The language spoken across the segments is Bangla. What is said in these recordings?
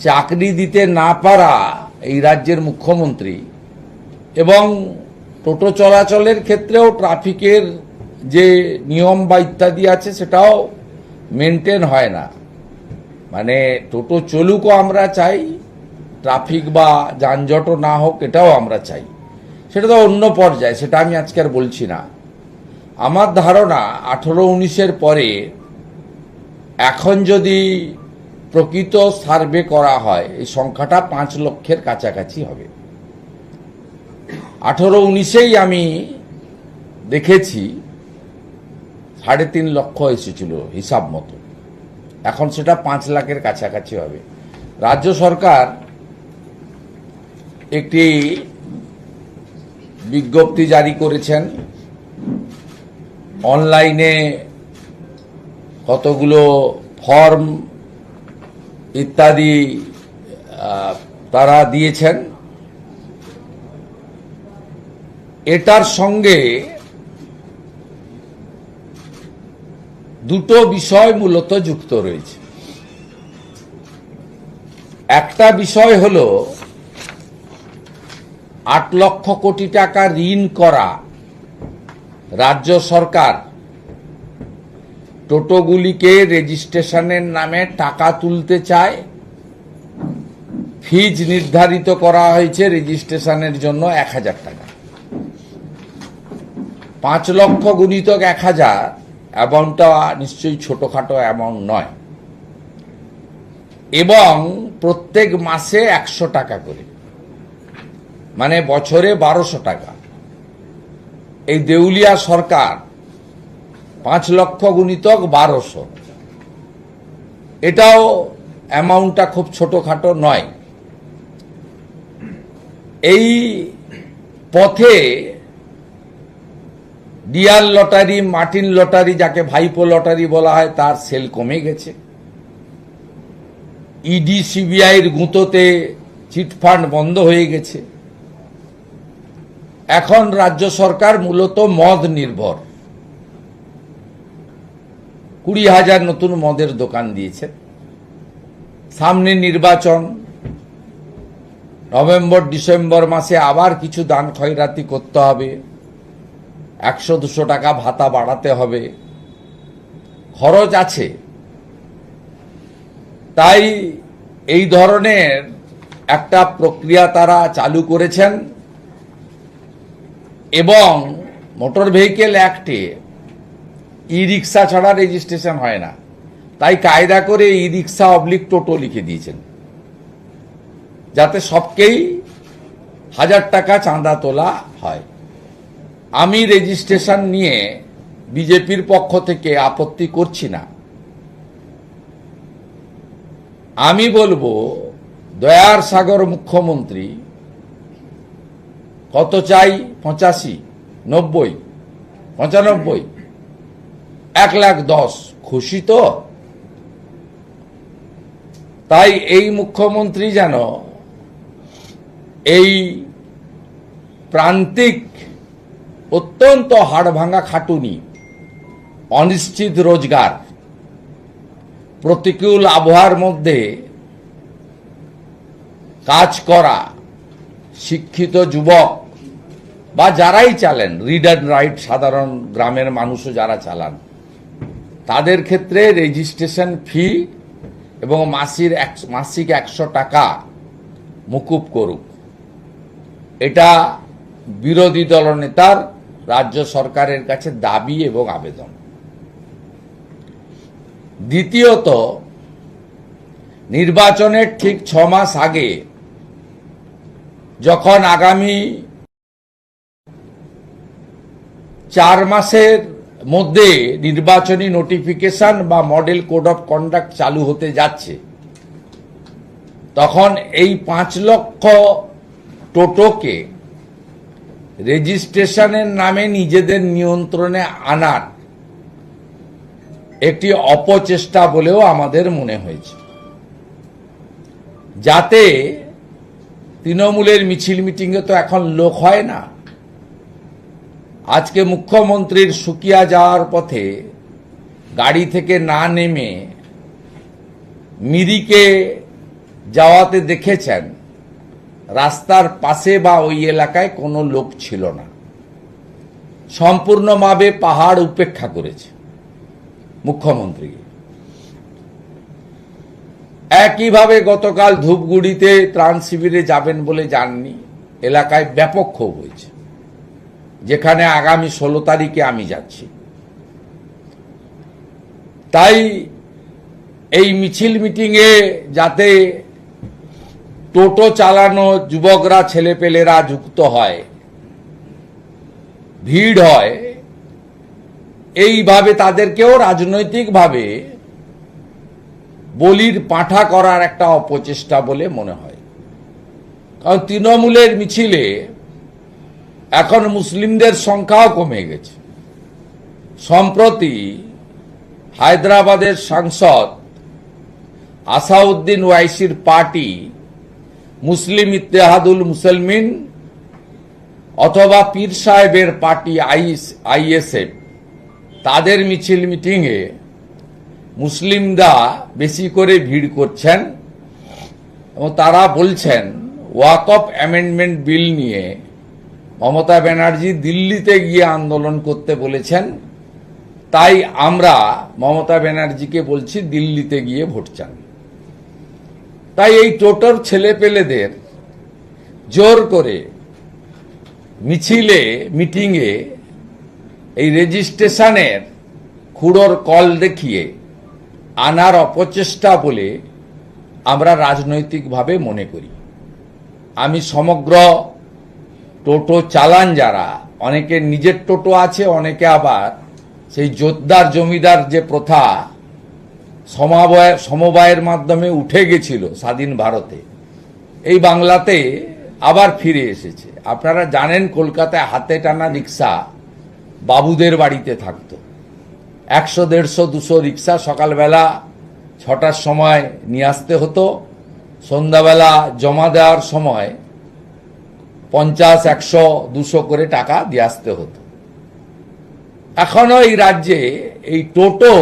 চাকরি দিতে না পারা এই রাজ্যের মুখ্যমন্ত্রী। এবং টোটো চলাচলের ক্ষেত্রেও ট্রাফিকের যে নিয়ম বা ইত্যাদি আছে, সেটাও মেনটেন হয় না। মানে টোটো চলুকও আমরা চাই, ট্রাফিক বা যানজটও না হোক, এটাও আমরা চাই। সেটা তো অন্য পর্যায়ে, সেটা আমি আজকে আর বলছি না। আমার ধারণা, আঠেরো উনিশের পরে এখন যদি প্রকৃত সার্ভে করা হয়, এই সংখ্যাটা পাঁচ লক্ষের কাছাকাছি হবে। আঠেরো উনিশেই আমি দেখেছি, সাড়ে তিন লক্ষ এসেছিল হিসাব মতো। এখন সেটা পাঁচ লাখের কাছাকাছি হবে। রাজ্য সরকার একটি বিজ্ঞপ্তি জারি করেছেন, অনলাইনে কতগুলো ফর্ম ইত্যাদি তারা দিয়েছেন। এটার সঙ্গে দুটো বিষয় মূলত যুক্ত রয়েছে। একটা বিষয় হলো, আট লক্ষ কোটি টাকা ঋণ করা রাজ্য সরকার টোটোগুলিকে রেজিস্ট্রেশনের নামে টাকা তুলতে চায়। ফিজ নির্ধারিত করা হয়েছে রেজিস্ট্রেশনের জন্য এক হাজার টাকা। পাঁচ লক্ষ গুণিতক এক হাজার, অ্যামাউন্টটা নিশ্চয়ই ছোটখাটো অ্যামাউন্ট নয়। এবং প্রত্যেক মাসে একশো টাকা করে। মানে বছরে বারোশো টাকা। এই দেউলিয়া সরকার পাঁচ লক্ষ গুণিতক বারোশো। এটাও অ্যামাউন্টটা খুব ছোটখাটো নয়। এই পথে ডিয়ার লটারি, মার্টিন লটারি, যাকে ভাইপো লটারি বলা হয়, তার সেল কমে গেছে। ইডি, সিবিআইয়ের গুঁতোতে চিটফান্ড বন্ধ হয়ে গেছে। এখন রাজ্য সরকার মূলত মদ নির্ভর। কুড়ি হাজার নতুন মদের দোকান দিয়েছে। সামনে নির্বাচন, নভেম্বর, ডিসেম্বর মাসে আবার কিছু দান খয়রাতি করতে হবে। একশো দুশো টাকা ভাতা বাড়াতে হবে। খরচ আছে। তাই এই ধরনের একটা প্রক্রিয়া তারা চালু করেছেন এবং মোটর ভেহিকেল অ্যাক্টে ই রিক্সা ছাড়া রেজিস্ট্রেশন হয় না। তাই কায়দা করে ই রিক্সা অবলিক টোটো লিখে দিয়েছেন। যাতে সবকেই হাজার টাকা চাঁদা তোলা হয়। আমি রেজিস্ট্রেশন নিয়ে বিজেপির পক্ষ থেকে আপত্তি করছি না। আমি বলব, দয়ার সাগর মুখ্যমন্ত্রী, কত চাই? পঁচাশি, নব্বই, পঁচানব্বই। এক লাখ দশ। খুশি তো? তাই এই মুখ্যমন্ত্রী যেন এই প্রান্তিক অত্যন্ত হাড় ভাঙা খাটুনি, অনিশ্চিত রোজগার, প্রতিকূল আবহাওয়ার মধ্যে কাজ করা শিক্ষিত যুবক বা যারাই চালেন রিড অ্যান্ড রাইট সাধারণ গ্রামের মানুষও যারা চালান তাদের ক্ষেত্রে রেজিস্ট্রেশন ফি এবং মাসির মাসিক একশো টাকা মুকুব করুক। এটা বিরোধী দলনেতার রাজ্য সরকারের কাছে দাবি এবং আবেদন। দ্বিতীয়ত, নির্বাচনের ঠিক ছ মাস আগে যখন আগামী চার মাসের মধ্যে নির্বাচনী নোটিফিকেশন বা মডেল কোড অফ কন্ডাক্ট চালু হতে যাচ্ছে। তখন এই পাঁচ লক্ষ টোটোকে রেজিস্ট্রেশনের নামে নিজেদের নিয়ন্ত্রণে আনার একটি অপচেষ্টা বলেও আমাদের মনে হয়েছে। যাতে তৃণমূলের মিছিল মিটিংয়ে তো এখন লোক হয় না। আজকে মুখ্যমন্ত্রীর সুকিয়া যাওয়ার পথে গাড়ি থেকে না নেমে মিরিকে যাওয়াতে দেখেছেন রাস্তার পাশে বা ওই এলাকায় কোনো লোক ছিল না। সম্পূর্ণভাবে পাহাড় উপেক্ষা করেছে মুখ্যমন্ত্রী। একইভাবে গতকাল ধূপগুড়িতে ত্রাণ শিবিরে যাবেন বলে যাননি এলাকায় ব্যাপক ক্ষোভ হয়েছে। যেখানে আগামী ষোলো তারিখে আমি যাচ্ছি। তাই এই মিছিল মিটিংয়ে যাতে টোটো চালানো যুবকরা, ছেলেপেলেরা যুক্ত হয়, ভিড় হয়, এইভাবে তাদেরকেও রাজনৈতিকভাবে বলির পাঁঠা করার একটা অপচেষ্টা বলে মনে হয়। কারণ তৃণমূলের মিছিলে এখন মুসলিমদের সংখ্যাও কমে গেছে। সম্প্রতি হায়দ্রাবাদের সাংসদ আসাউদ্দিন ওয়াইসির পার্টি মুসলিম ইত্তেহাদুল মুসলমিন অথবা পীর সাহেবের পার্টি আইস আইএসএফ, তাদের মিছিল মিটিংয়ে মুসলিমরা বেশি করে ভিড় করছেন এবং তারা বলছেন ওয়াকফ অ্যামেন্ডমেন্ট বিল নিয়ে মমতা ব্যানার্জি দিল্লিতে গিয়ে আন্দোলন করতে বলেছেন, তাই আমরা মমতা ব্যানার্জিকে বলছি দিল্লিতে গিয়ে ভোট চান। তাই এই টোটোর ছেলেপেলেদের জোর করে মিছিলে, মিটিংয়ে এই রেজিস্ট্রেশনের খুঁড়োর কল দেখিয়ে আনার অপচেষ্টা বলে আমরা রাজনৈতিকভাবে মনে করি। আমি সমগ্র টোটো চালান যারা অনেকের নিজের টোটো আছে, অনেকে আবার সেই জোরদার জমিদার যে প্রথা সমাবয়, সমবায়ের মাধ্যমে উঠে গেছিল স্বাধীন ভারতে, এই বাংলাতে আবার ফিরে এসেছে। আপনারা জানেন কলকাতায় হাতে টানা রিক্সা বাবুদের বাড়িতে থাকতো। একশো, দেড়শো, দুশো রিক্সা সকালবেলা ছটার সময় নিয়ে আসতে হতো। সন্ধ্যাবেলা জমা দেওয়ার সময় পঞ্চাশ, একশো, দুশো করে টাকা দিয়ে আসতে হতো। এখনও এই রাজ্যে এই টোটো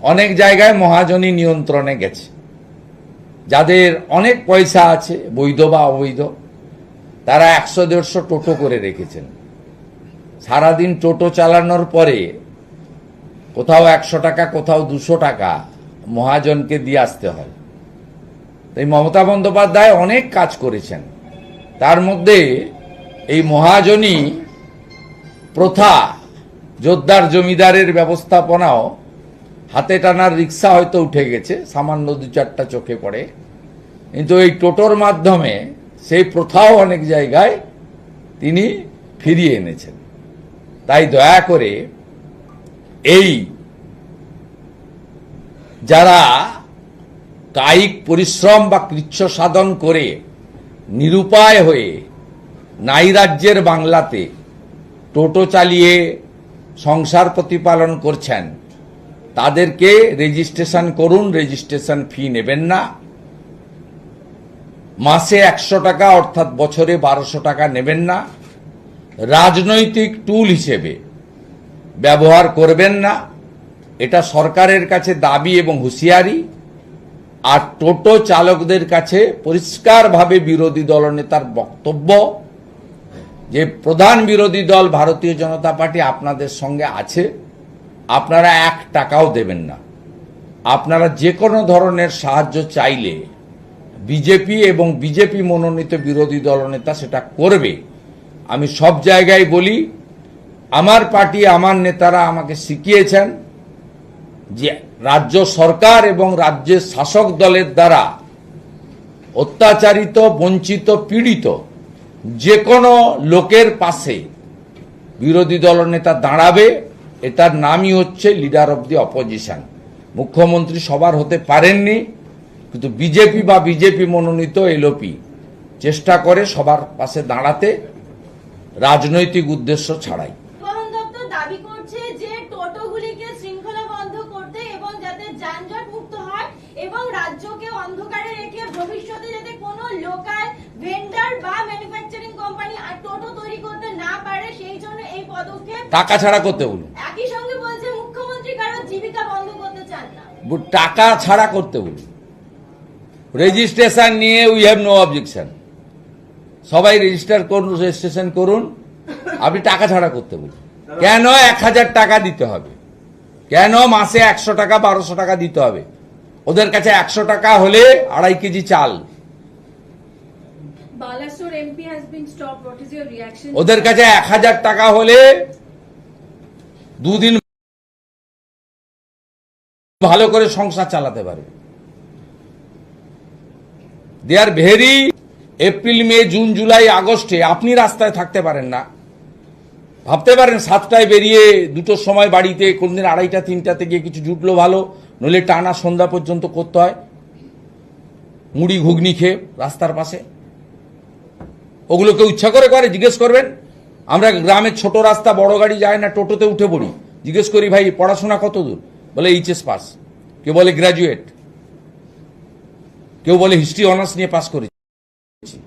অনেক জায়গায় মহাজনী নিয়ন্ত্রণে গেছে। যাদের অনেক পয়সা আছে, বৈধ বা অবৈধ, তারা একশো, দেড়শো টোটো করে রেখেছেন। সারাদিন টোটো চালানোর পরে কোথাও একশো টাকা, কোথাও দুশো টাকা মহাজনকে দিয়ে আসতে হয়। তাই মমতা বন্দ্যোপাধ্যায় অনেক কাজ করেছেন। তার মধ্যে এই মহাজনী প্রথা জোরদার জমিদারের ব্যবস্থাপনাও হাতে টানার রিক্সা হয়তো উঠে গেছে, সামান্য দু চারটা চোখে পড়ে। কিন্তু এই টোটোর মাধ্যমে সেই প্রথাও অনেক জায়গায় তিনি ফিরিয়ে এনেছেন। তাই দয়া করে এই যারা কায়িক পরিশ্রম বা কৃচ্ছ সাধন করে নিরুপায় হয়ে নাই রাজ্যের বাংলাতে টোটো চালিয়ে সংসার প্রতিপালন করছেন, তাদেরকে রেজিস্ট্রেশন করুন, রেজিস্ট্রেশন ফি নেবেন না। মাসে একশো টাকা, অর্থাৎ বছরে বারোশো টাকা নেবেন না। রাজনৈতিক টুল হিসেবে ব্যবহার করবেন না। এটা সরকারের কাছে দাবি এবং হুঁশিয়ারি। আর টোটো চালকদের কাছে পরিষ্কারভাবে বিরোধী দলনেতার বক্তব্য, যে প্রধান বিরোধী দল ভারতীয় জনতা পার্টি আপনাদের সঙ্গে আছে, আপনারা এক টাকাও দেবেন না। আপনারা যে কোনো ধরনের সাহায্য চাইলে বিজেপি এবং বিজেপি মনোনীত বিরোধী দলনেতা সেটা করবে। আমি সব জায়গায় বলি, আমার পার্টি, আমার নেতারা আমাকে শিখিয়েছেন যে রাজ্য সরকার এবং রাজ্যের শাসক দলের দ্বারা অত্যাচারিত, বঞ্চিত, পীড়িত যে কোনো লোকের পাশে বিরোধী দলনেতা দাঁড়াবে, এটার নামই হচ্ছে লিডার অব দি অপোজিশন মুখ্যমন্ত্রী সবার হতে পারেননি, কিন্তু বিজেপি বা বিজেপি মনোনীত এলওপি চেষ্টা করে সবার পাশে দাঁড়াতে রাজনৈতিক উদ্দেশ্য ছাড়াই পরিবহন দপ্তর দাবি করছে যে টোটোগুলিকে শৃঙ্খলা বন্ধ করতে এবং যাতে যানজট মুক্ত হয় এবং রাজ্যকে অন্ধকারে রেখে ভবিষ্যতে যাতে কোনো লোকাল ভেন্ডার বা ম্যানুফ্যাকচারিং কোম্পানি আর টোটো তৈরি করতে না পারে সেই জন্য এই পদক্ষেপ টাকা ছাড়া করতে বলুন। একই সঙ্গে বলছে মুখ্যমন্ত্রী কারও জীবিকা বন্ধ করতে চান না। টাকা ছাড়া করতে বলুন। রেজিস্ট্রেশন নিয়ে উই হ্যাভ নো অবজেকশন। সবাই রেজিস্টার করুন রেজিস্ট্রেশন করুন। আপনি টাকা ছাড়া করতে বলুন। কেন এক হাজার টাকা দিতে হবে? কেন মাসে একশো টাকা বারোশো টাকা দিতে হবে? ওদের কাছে একশো টাকা হলে আড়াই কেজি চাল। ওদের কাছে এক হাজার টাকা হলে দুদিন ভালো করে সংসার চালাতে পারবে। They are very April May June July আগস্টে আপনি রাস্তায় থাকতে পারেন না। ভাবতে পারেন সাতটায় বেরিয়ে দুটোর সময় বাড়িতে কোনদিন আড়াইটা, তিনটাতে গিয়ে কিছু জুটলো ভালো, নইলে টানা সন্ধ্যা পর্যন্ত করতে হয়। মুড়ি, ঘুগনি খেয়ে রাস্তার পাশে। ওগুলো কেউ ইচ্ছা করে করে, জিজ্ঞেস করবেন। আমরা গ্রামে ছোট রাস্তা, বড় গাড়ি যায় না, টোটোতে উঠে পড়ি। জিজ্ঞেস করি, ভাই, পড়াশোনা কত দূর? বলে, এইচএস পাস। কেউ বলে, গ্রাজুয়েট। কেউ বলে, হিস্ট্রি অনার্স নিয়ে পাস করেছি।